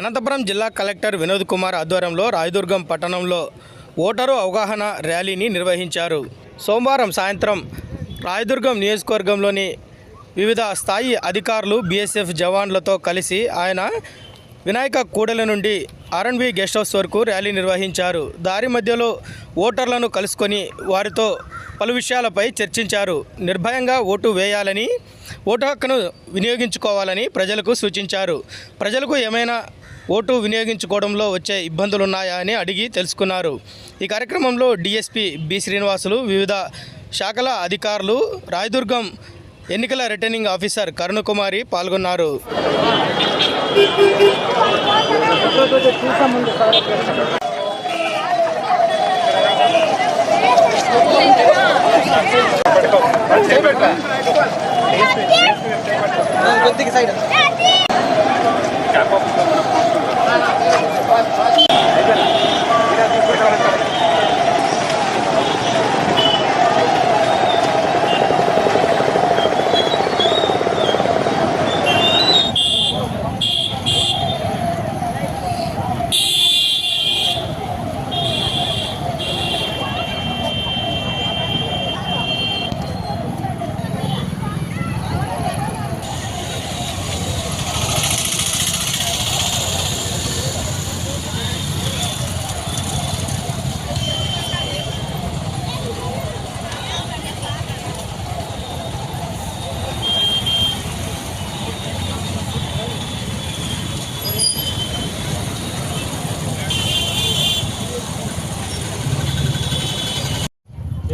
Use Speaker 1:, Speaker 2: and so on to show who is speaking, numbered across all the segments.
Speaker 1: అనంతపురం జిల్లా కలెక్టర్ వినోద్ కుమార్ ఆధ్వర్యంలో రాయదుర్గం పట్టణంలో ఓటరు అవగాహన ర్యాలీని నిర్వహించారు. సోమవారం సాయంత్రం రాయదుర్గం నియోజకవర్గంలోని వివిధ స్థాయి అధికారులు బీఎస్ఎఫ్ జవాన్లతో కలిసి ఆయన వినాయక కూడలి నుండి ఆర్ఎన్బి గెస్ట్ హౌస్ వరకు ర్యాలీ నిర్వహించారు. దారి మధ్యలో ఓటర్లను కలుసుకొని వారితో పలు విషయాలపై చర్చించారు. నిర్భయంగా ఓటు వేయాలని ఓటు హక్కును వినియోగించుకోవాలని ప్రజలకు సూచించారు. ప్రజలకు ఏమైనా ఓటు వినియోగించుకోవడంలో వచ్చే ఇబ్బందులు ఉన్నాయా అని అడిగి తెలుసుకున్నారు. ఈ కార్యక్రమంలో డిఎస్పి బి శ్రీనివాసులు వివిధ శాఖల అధికారులు రాయదుర్గం ఎన్నికల రిటర్నింగ్ ఆఫీసర్ కరుణకుమారి పాల్గొన్నారు.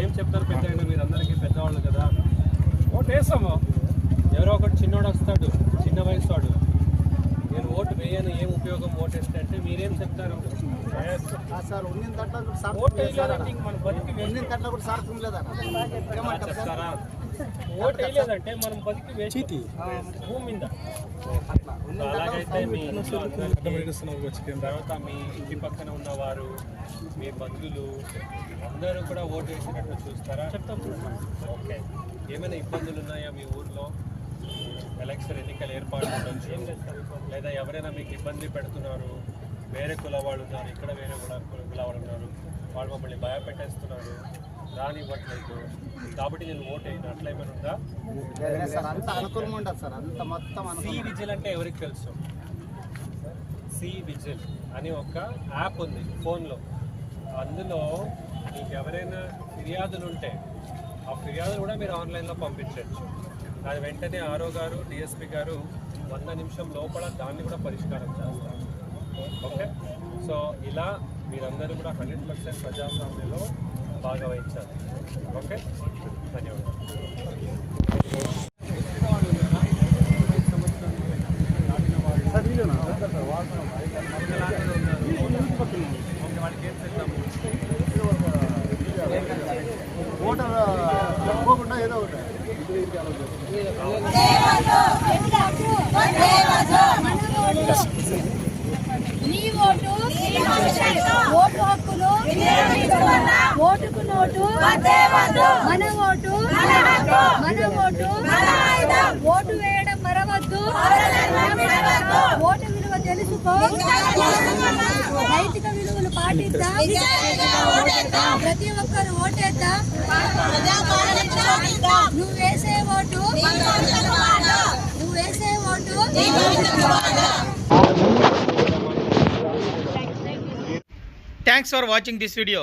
Speaker 2: ఏం చెప్తారు పెద్ద అయినా మీరు అందరికీ పెద్దవాళ్ళు కదా. ఓటు వేస్తాము. ఎవరో ఒకటి చిన్నోడు వస్తాడు చిన్న వయసు వాడు నేను ఓటు వేయను ఏం ఉపయోగం ఓటు వేస్తే అంటే మీరేం చెప్తారు? ఓటు వేయలేదంటే మన బతికి చెప్తారా? ఓటు వేయలేదంటే మనం బతికి వేస్ట్ భూమి మీద. అలాగైతే మీ తర్వాత మీ ఇంటి పక్కన ఉన్నవారు మీ బంధువులు అందరూ కూడా ఓటు వేసినట్టు చూస్తారా? చెప్తాం. ఓకే. ఏమైనా ఇబ్బందులు ఉన్నాయా మీ ఊర్లో? ఎలక్షన్ ఎన్నికల ఏర్పాటు నుంచి లేదా ఎవరైనా మీకు ఇబ్బంది పెడుతున్నారు? వేరే కుల వాళ్ళు ఉన్నారు ఇక్కడ వేరే కుల కుల వాళ్ళు ఉన్నారు. వాళ్ళు మమ్మల్ని భయపెట్టేస్తున్నారు. రానివ్వట్లేదు. కాబట్టి నేను ఓటు వేయను అట్లా ఏమైనా ఉందా?
Speaker 3: సార్ అంత అనుకూలంగా ఉండదు సార్. అంత మొత్తం
Speaker 2: సి
Speaker 3: అనుకూలం
Speaker 2: విజిల్ అంటే ఎవరికి తెలుసు? సి విజిల్ అని ఒక యాప్ ఉంది ఫోన్లో. అందులో మీకు ఎవరైనా ఫిర్యాదులు ఉంటే ఆ ఫిర్యాదులు కూడా మీరు ఆన్లైన్లో పంపించవచ్చు. అది వెంటనే ఆరో గారు డిఎస్పి గారు వంద నిమిషం లోపల దాన్ని కూడా పరిష్కారం చేస్తారు. ఓకే? సో ఇలా మీరందరూ కూడా హండ్రెడ్ పర్సెంట్ ప్రజాస్వామ్యంలో భాగవహించాలి. ఓకే? ధన్యవాదాలు.
Speaker 3: ఏదో ఒకటి
Speaker 4: నీ ఓటు ఓటు హక్కును ఓటుకు నోటు మన ఓటు మన ఓటు ఓటు వేయడం మరవద్దు. ఓటు విలువ తెలుసుకో. నైతిక విలువలు పాటిద్దాం. ప్రతి ఒక్కరు ఓటేద్దాం. నువ్వు వేసే ఓటు నువ్వు వేసే vote.
Speaker 1: Thanks for watching this video